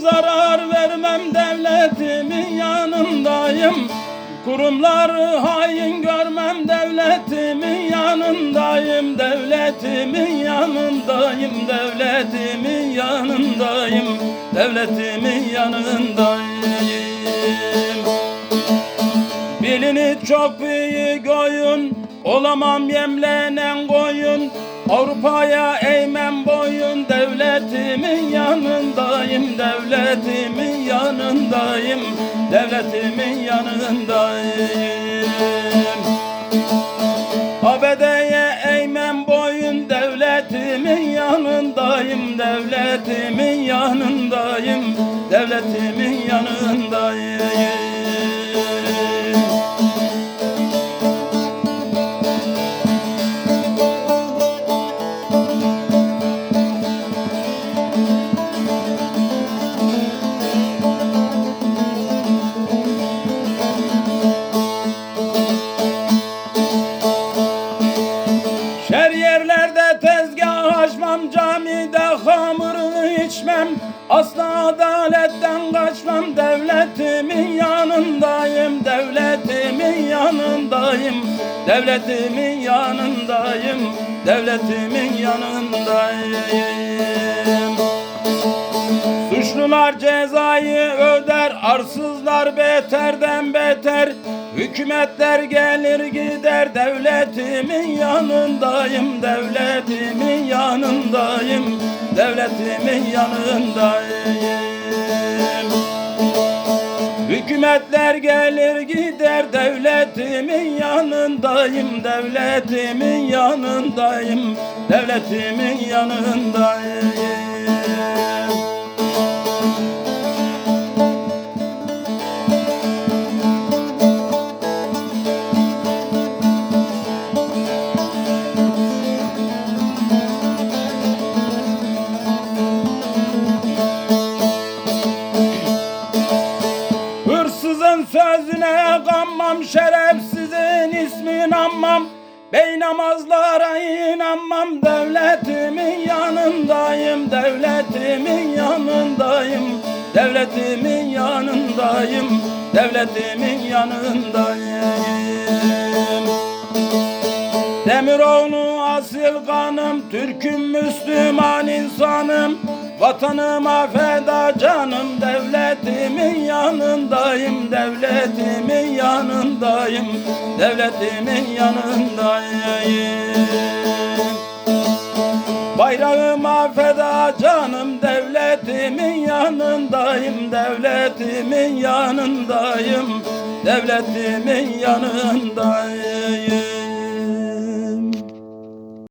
Zarar vermem devletimin yanındayım. Kurumları hain görmem devletimin yanındayım. Devletimin yanındayım Devletimin yanındayım. Devletimin yanındayım. Bilini çok iyi koyun Olamam yemlenen koyun. Avrupa'ya eğmem boyun Devletimin yanındayım Devletimin yanındayım Devletimin yanındayım. ABD'ye eğmem boyun Devletimin yanındayım Devletimin yanındayım Devletimin yanındayım camide hamırını içmem. Asla adaletten kaçmam, devletimin yanındayım, devletimin yanındayım, devletimin yanındayım, devletimin yanındayım. Suçlular cezayı öder, arsızlar beterden beter. Hükümetler gelir gider, devletimin yanındayım, devletimin yanındayım, devletimin yanındayım. Hükümetler gelir gider, devletimin yanındayım, devletimin yanındayım, devletimin yanındayım. Sözüne kanmam, şerefsizin ismin anmam. Bey namazlara inanmam, devletimin yanındayım, devletimin yanındayım, devletimin yanındayım, devletimin yanındayım. Demiroğlu asil kanım, Türk'üm Müslüman insanım. Vatanıma feda canım, devletimin yanındayım, devletimin yanındayım, devletimin yanındayım. Bayrağıma feda canım, devletimin yanındayım, devletimin yanındayım, devletimin yanındayım.